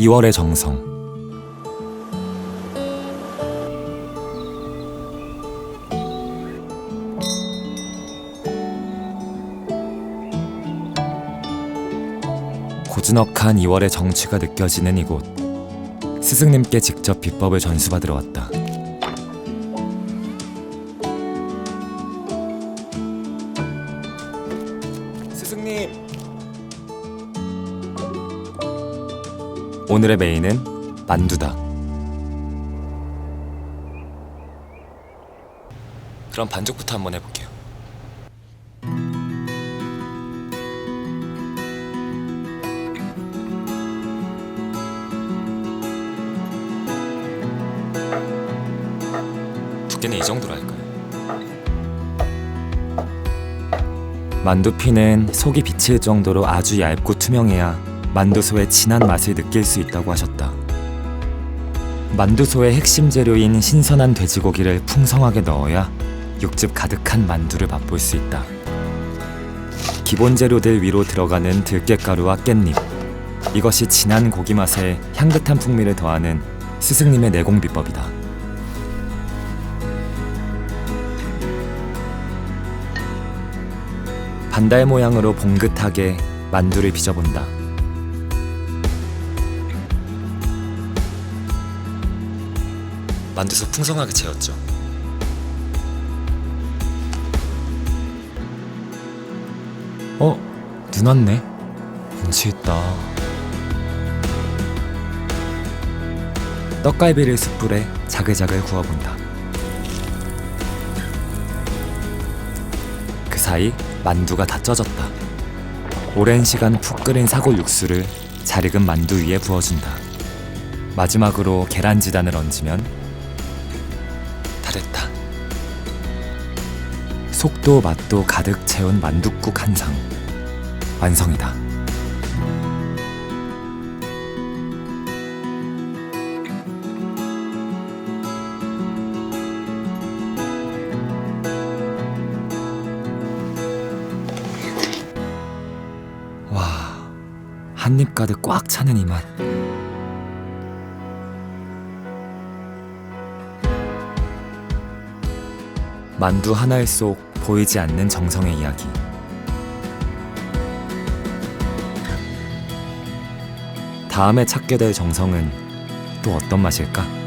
2월의 정성. 고즈넉한 2월의 정취가 느껴지는 이곳. 스승님께 직접 비법을 전수받으러 왔다. 스승님 오늘의 메인은 만두다. 그럼 반죽부터 한번 해볼게요. 두께는 이 정도로 할까요? 만두피는 속이 비칠 정도로 아주 얇고 투명해야 만두소의 진한 맛을 느낄 수 있다고 하셨다. 만두소의 핵심 재료인 신선한 돼지고기를 풍성하게 넣어야 육즙 가득한 만두를 맛볼 수 있다. 기본 재료들 위로 들어가는 들깨가루와 깻잎. 이것이 진한 고기 맛에 향긋한 풍미를 더하는 스승님의 내공 비법이다. 반달 모양으로 봉긋하게 만두를 빚어본다. 만두소 풍성하게 채웠죠. 어? 눈 왔네. 운치 있다. 떡갈비를 숯불에 자글자글 구워본다. 그 사이 만두가 다 쪄졌다. 오랜 시간 푹 끓인 사골 육수를 잘 익은 만두 위에 부어준다. 마지막으로 계란지단을 얹으면 다 됐다. 속도 맛도 가득 채운 만둣국 한 상. 완성이다. 와, 한 입 가득 꽉 차는 이 맛. 만두 하나의 속 보이지 않는 정성의 이야기. 다음에 찾게 될 정성은 또 어떤 맛일까?